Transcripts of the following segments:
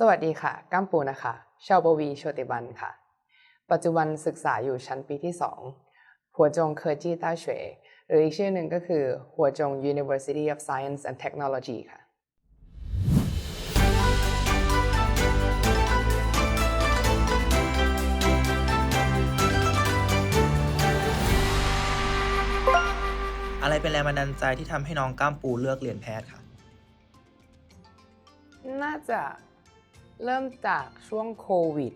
สวัสดีค่ะ ก้ามปูนะคะ ชาวบวีโชติบันค่ะ ปัจจุบันศึกษาอยู่ชั้นปีที่ 2 หัวจงเคอร์จีต้าเฉวยหรืออีกชื่อหนึ่งก็คือ หัวจง University of Science and Technology ค่ะอะไรเป็นแรงบันดาลใจที่ทำให้น้องก้ามปูเลือกเรียนแพทย์คะน่าจะ เริ่มจากช่วงโควิด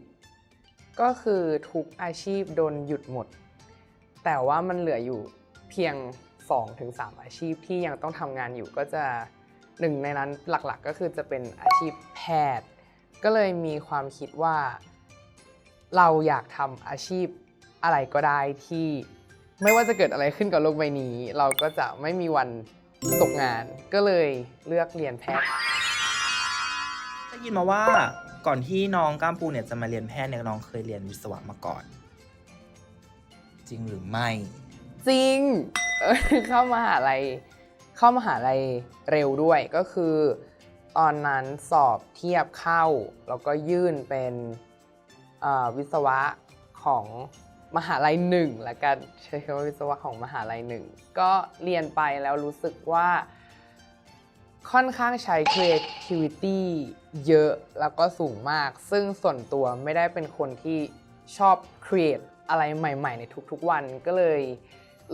ก็คือทุกอาชีพโดนหยุดหมด แต่ว่ามันเหลืออยู่เพียง 2-3 อาชีพที่ยังต้องทำงานอยู่ก็จะหนึ่งในนั้นหลักๆก็คือจะเป็นอาชีพแพทย์ ก็เลยมีความคิดว่า เราอยากทำอาชีพอะไรก็ได้ที่ไม่ว่าจะเกิดอะไรขึ้นกับโลกใบนี้ เราก็จะไม่มีวันตกงาน ก็เลยเลือกเรียนแพทย์ ได้ยินมาว่าก่อนที่น้องก้ามปูเนี่ยจะมาเรียนแพทย์เนี่ยน้องเคยเรียนวิศวะมาก่อน จริงหรือไม่ จริงเออเข้ามาหาลัยเข้ามาหาลัยเร็วด้วยก็คือตอนนั้นสอบเทียบเข้า แล้วก็ยื่นเป็นอ่อวิศวะของมหาลัยหนึ่งละกันใช้คำว่าวิศวะของมหาลัยหนึ่งก็เรียนไปแล้วรู้สึกว่า ค่อนข้างใช้ creativity เยอะแล้วก็สูงมาก ซึ่งส่วนตัวไม่ได้เป็นคนที่ชอบ create อะไรใหม่ ๆ ในทุกๆวันก็เลย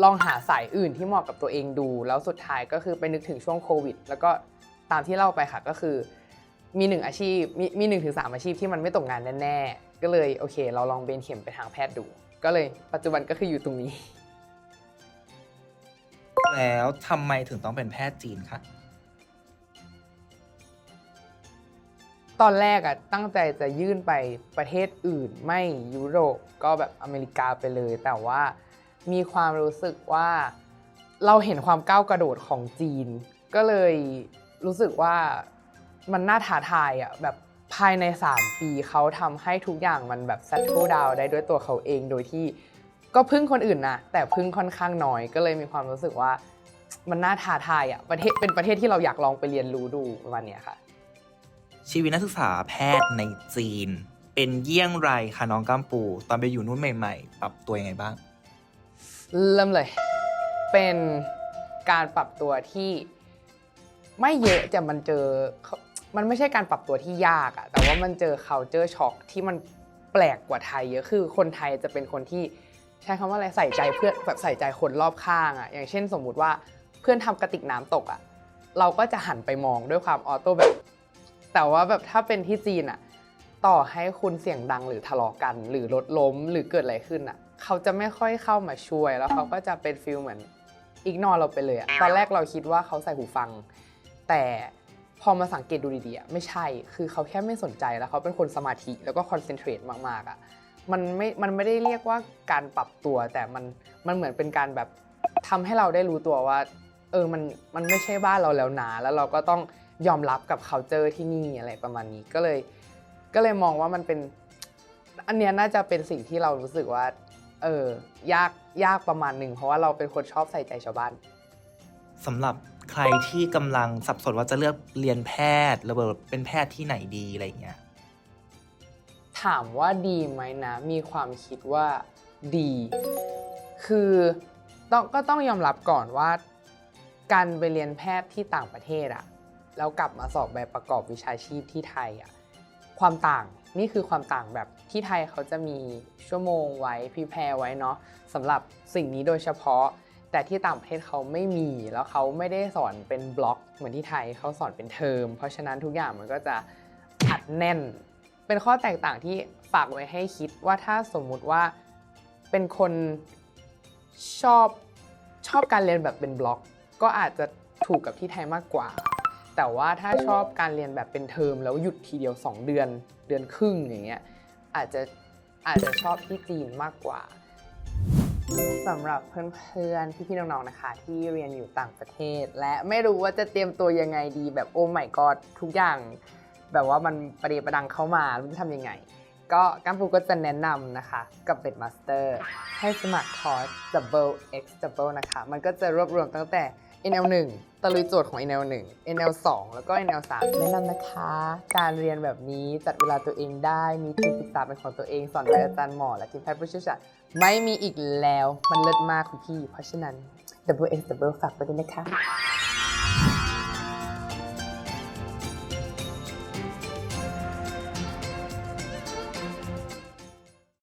ลองหาสายอื่นที่เหมาะกับตัวเองดู แล้วสุดท้ายก็คือไปนึกถึงช่วงโควิด แล้วก็ตามที่เล่าไปค่ะก็คือมีหนึ่งอาชีพมีมีหนึ่งถึงสามอาชีพที่มันไม่ตกงานแน่ๆ ก็เลยโอเค เราลองเบนเข็มไปทางแพทย์ดู ก็เลยปัจจุบันก็คืออยู่ตรงนี้ แล้วทำไมถึงต้องเป็นแพทย์จีนคะ ตอนแรกอะตั้งใจจะยื่นไปประเทศอื่นไม่ยุโรปก็แบบอเมริกาไปเลย แต่ว่ามีความรู้สึกว่าเราเห็นความก้าวกระโดดของจีน ก็เลยรู้สึกว่ามันน่าท้าทายอะแบบภายใน 3 ปีเขาทำให้ทุกอย่างมันแบบ settle down ได้ด้วยตัวเขาเองโดยที่ก็พึ่งคนอื่นนะแต่พึ่งค่อนข้างน้อยก็เลยมีความรู้สึกว่ามันน่าท้าทายอะประเทศเป็นประเทศที่เราอยากลองไปเรียนรู้ดูประมาณนี้ค่ะ ชีวิตนักศึกษาแพทย์ในจีน เป็นเยี่ยงไรคะน้องก้ามปู ตอนไปอยู่นู่นใหม่ๆ ปรับตัวยังไงบ้าง เริ่มเลย เป็นการปรับตัวที่ไม่เยอะแต่มันเจอ มันไม่ใช่การปรับตัวที่ยากอะแต่ว่ามันเจอ culture shock ที่มันแปลกกว่าไทยเยอะคือคนไทยจะเป็นคนที่ใช้คำว่าอะไรใส่ใจเพื่อนแบบใส่ใจคนรอบข้างอะอย่างเช่นสมมุติว่าเพื่อนทำกระติกน้ำตกอะเราก็จะหันไปมองด้วยความออโต้แบบ แต่ว่าแบบถ้าเป็นที่จีนอะต่อให้คุณเสียงดังหรือทะเลาะกัน หรือรถล้มหรือเกิดอะไรขึ้นอะเขาจะไม่ค่อยเข้ามาช่วย แล้วเขาก็จะเป็นฟิลเหมือนอิกนอเราไปเลยอะตอนแรกเราคิดว่าเขาใส่หูฟัง แต่พอมาสังเกตดูดีๆอะไม่ใช่ คือเขาแค่ไม่สนใจแล้วเขาเป็นคนสมาธิแล้วก็คอนเซนเทรตมากๆอะมันไม่ มันไม่ได้เรียกว่าการปรับตัวแต่มัน มันเหมือนเป็นการแบบทำให้เราได้รู้ตัวว่า เออ มัน มันไม่ใช่บ้านเราแล้วนะแล้วเราก็ต้อง ยอมรับกับ culture ที่นี่อะไรประมาณนี้ก็เลย ก็เลยมองว่ามันเป็น อันเนี้ยน่าจะเป็นสิ่งที่เรารู้สึกว่า เออยากยากประมาณหนึ่งเพราะว่าเราเป็นคนชอบใส่ใจชาวบ้าน สำหรับใครที่กำลังสับสนว่าจะเลือกเรียนแพทย์หรือว่าเป็นแพทย์ที่ไหนดีอะไรอย่างเงี้ย ถามว่าดีไหมนะ มีความคิดว่าดี คือต้องก็ต้องยอมรับก่อนว่า การไปเรียนแพทย์ที่ต่างประเทศอะ แล้วกลับมาสอบใบประกอบวิชาชีพที่ไทยอะความต่างนี่คือความต่างแบบที่ไทยเขาจะมีชั่วโมงไว้พรีแพรไว้เนาะสำหรับสิ่งนี้โดยเฉพาะ แต่ที่ต่างประเทศเขาไม่มีแล้วเขาไม่ได้สอนเป็นบล็อก เหมือนที่ไทยเขาสอนเป็นเทอม เพราะฉะนั้นทุกอย่างมันก็จะอัดแน่น เป็นข้อแตกต่างที่ฝากไว้ให้คิดว่าถ้าสมมุติว่าเป็นคนชอบชอบการเรียนแบบเป็นบล็อก ก็อาจจะถูกกับที่ไทยมากกว่า แต่ว่าถ้าชอบการเรียนแบบเป็นเทอมแล้วหยุดทีเดียว 2 เดือน เดือนครึ่งอย่างเงี้ยอาจจะอาจจะชอบที่จีนมากกว่าสำหรับเพื่อนๆ พี่ๆ น้องๆ นะคะ ที่เรียนอยู่ต่างประเทศ และไม่รู้ว่าจะเตรียมตัวยังไงดีแบบโอ้ my god ทุกอย่าง แบบว่ามันประเดประดังเข้ามารู้จะทำยังไง ก็กัมปูก็จะแนะนำนะคะ กับ b e d Master ให้สมัครคอร์ส Double X Double นะคะ มันก็จะรวบรวมตั้งแต่ NL 1 ตะลุยโจทย์ของ NL 1 NL 2 แล้วก็ NL 3 แนะนำนะคะ การเรียนแบบนี้จัดเวลาตัวเองได้ มีทีมปรึกษาเป็นของตัวเอง สอนโดยอาจารย์หมอ และทีมแพทย์ผู้เชี่ยวชาญไม่มีอีกแล้ว มันเลิศมากคุณพี่ เพราะฉะนั้น double x double ฝากไปด้วยนะคะ